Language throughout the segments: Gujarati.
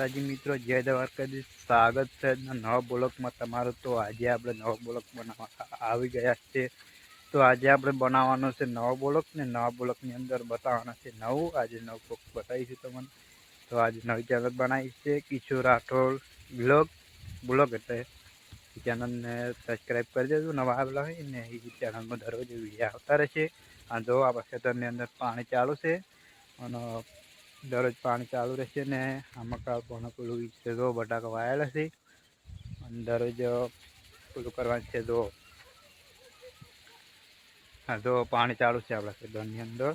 માતાજી મિત્રો, જય દ્વારકાજી સ્વાગત છે નવા બ્લોકમાં તમારું. તો આજે આપણે નવો બ્લોક બનાવવા આવી ગયા છે તો આજે આપણે બનાવવાનો છે નવો બ્લોક ને નવા બ્લોકની અંદર બતાવવાનો છે નવું. આજે નવું બ્લોક બતાવીશું તમને. તો આજે નવી ચેનલ બનાવી છે કિશોર રાઠોડ બ્લોગ. બ્લોગ એટલે ચેનલને સબસ્ક્રાઈબ કરી દેજો, નવા આવેલા હોય ને એ ચેનલમાં દરરોજ વીડિયો આવતા રહેશે. અને જો આપણા ખેતરની અંદર પાણી ચાલુ છે, અને દરરોજ પાણી ચાલુ રહેશે ને આમાં કાળ પણ પેલું છે જો બટાકા વાયેલા છે. અને દરરોજ પેલું કરવાનું છે જો, હા, જો પાણી ચાલુ છે આપણા ખેતરની અંદર.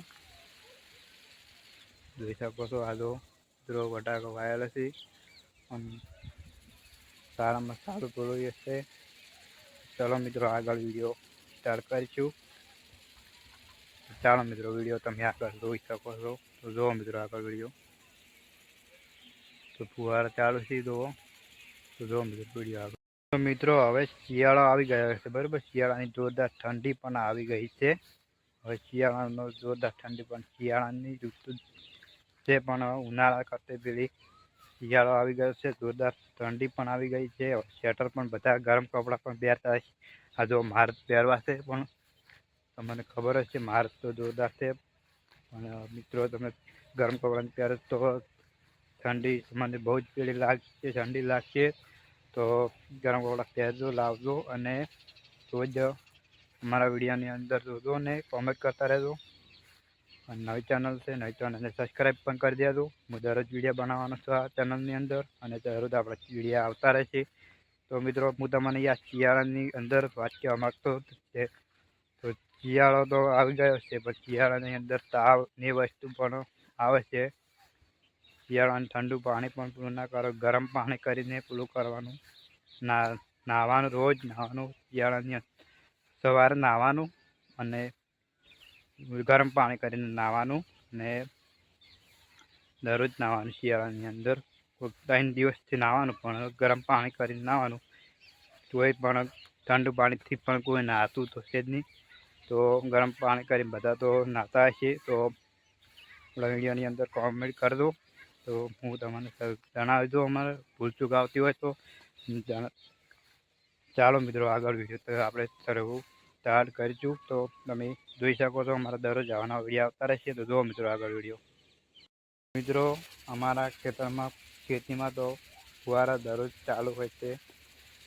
જોઈ શકો છો આ જો મિત્રો બટાકા વાયેલા છે. અને સારામાં સારું પેલું હશે ચલો મિત્રો આગળ વીડિયો સ્ટાર્ટ કરીશું. ચાલો મિત્રો, વીડિયો તમે આગળ જોઈ શકો છો. તો જુઓ મિત્રો આગળ વીડિયો. તો ફુવારા ચાલુ છે, જુઓ. તો જુઓ મિત્રો વીડિયો આગળ. તો મિત્રો, હવે શિયાળો આવી ગયો છે, બરાબર? શિયાળાની જોરદાર ઠંડી પણ આવી ગઈ છે. હવે શિયાળાનો જોરદાર ઠંડી પણ શિયાળાની ઋતુ છે, પણ ઉનાળા કરતાં પેલી શિયાળો આવી ગયો છે, જોરદાર ઠંડી પણ આવી ગઈ છે. સ્વેટર પણ બધા ગરમ કપડાં પણ પહેરતા આ જો માર પહેરવા છે, પણ તમને ખબર જ છે માર તો જોરદાર છે. અને મિત્રો, તમે ગરમ કપડાં પહેરો તો ઠંડી મને બહુ જ પેલી લાગશે, ઠંડી લાગશે. તો ગરમ કપડાં પહેરજો, લાવજો અને રોજ અમારા વિડીયોની અંદર જોજો અને કોમેન્ટ કરતા રહેજો. અને નવી ચેનલ છે, નવી ચેનલને સબસ્ક્રાઈબ પણ કરી દેજો. હું દરરોજ વીડિયો બનાવવાનો છું આ ચેનલની અંદર અને દરરોજ આપણા વીડિયો આવતા રહેશે. તો મિત્રો, હું તમને આ શિયાળાની અંદર વાત કહેવા માગતો શિયાળો તો આવી ગયો છે, પણ શિયાળાની અંદર તાવની વસ્તુ પણ આવે છે. શિયાળાનું ઠંડુ પાણી પણ પૂરું ના કરો, ગરમ પાણી કરીને પૂરું કરવાનું. ના, નાહવાનું, રોજ નાહવાનું શિયાળાની સવારે નાહવાનું અને ગરમ પાણી કરીને નાહવાનું ને દરરોજ નાહવાનું શિયાળાની અંદર. ત્રણ દિવસથી નાહવાનું, પણ ગરમ પાણી કરીને નાહવાનું. તોય પણ ઠંડુ પાણીથી પણ કોઈ નાહતું તો છે જ નહીં. તો ગરમ પાણી કરીને બધા તો નાતા હશે, તો આપણા વિડીયોની અંદર કોમેન્ટ કરજો તો હું તમને જણાવી દઉં, અમારે ભૂલચૂક આવતી હોય તો ચાલો મિત્રો આગળ વીડિયો આપણે તરવું સ્ટાર્ટ કરીશું. તો તમે જોઈ શકો છો અમારા દરરોજ આવવાના વીડિયો આવતા રહેશે. તો જુઓ મિત્રો આગળ વીડિયો. મિત્રો, અમારા ખેતરમાં ખેતીમાં તો ફુવારા દરરોજ ચાલુ હોય છે.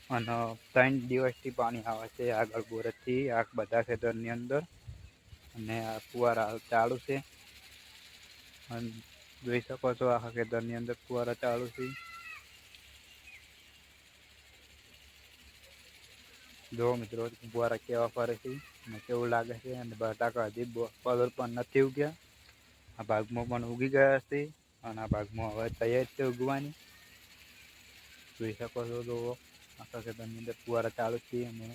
અને ત્રણ દિવસથી પાણી આવે છે, આગળ બોરથી આ બધા ખેતરની અંદર. અને આ ફુવારા ચાલુ છે. અને જોઈ શકો છો આખા ખેતરની અંદર ફુવારા ચાલુ છે. જો મિત્રો, ફુવારા કેવા ફરે છે અને કેવું લાગે છે? અને બટાકા હજી કલર પણ નથી ઉગ્યા. આ ભાગમાં પણ ઉગી ગયા છે અને આ ભાગમાં હવે તૈયાર છે ઉગવાની. જોઈ શકો છો તો ખેતરની અંદર ફુવારા ચાલુ છે અને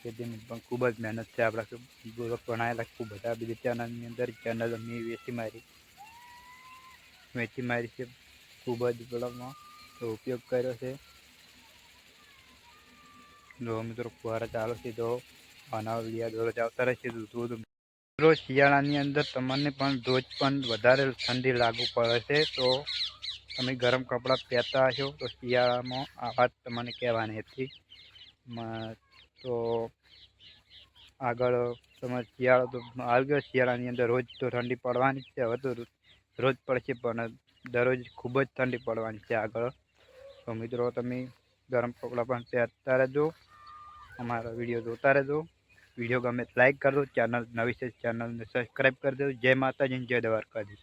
ખેતીની પણ ખૂબ જ મહેનત છે. આપણા ભણાયેલા ખૂબ બધા બીજી ચેનલની અંદર ચેનલ અમે વેચી મારી. વેચી મારી છે. ખૂબ જ પેલામાં તો ઉપયોગ કર્યો છે. જો મિત્રો ફુવારા ચાલુ છે તો આના વિડીયા દરરોજ આવતા રહેશે દૂધ મિત્રો શિયાળાની અંદર તમને પણ રોજ પણ વધારે ઠંડી લાગુ પડે છે. તો તમે ગરમ કપડાં પહેરતા હશો તો શિયાળામાં આ વાત તમને કહેવાની હતી. તો આગળ તમારે શિયાળો તો આવી ગયો શિયાળાની અંદર રોજ તો ઠંડી પડવાની છે, હવે તો રોજ પડશે પણ દરરોજ ખૂબ જ ઠંડી પડવાની છે આગળ. તો મિત્રો તમે ગરમ કપડાં પણ પહેરતા રહેજો, અમારા વીડિયો જોતા રહેજો. વીડિયો ગમે લાઇક કરજો, ચેનલ નવી છે ચેનલને સબસ્ક્રાઈબ કરી દેજો. જય માતાજી જય દ્વારકાધીશ.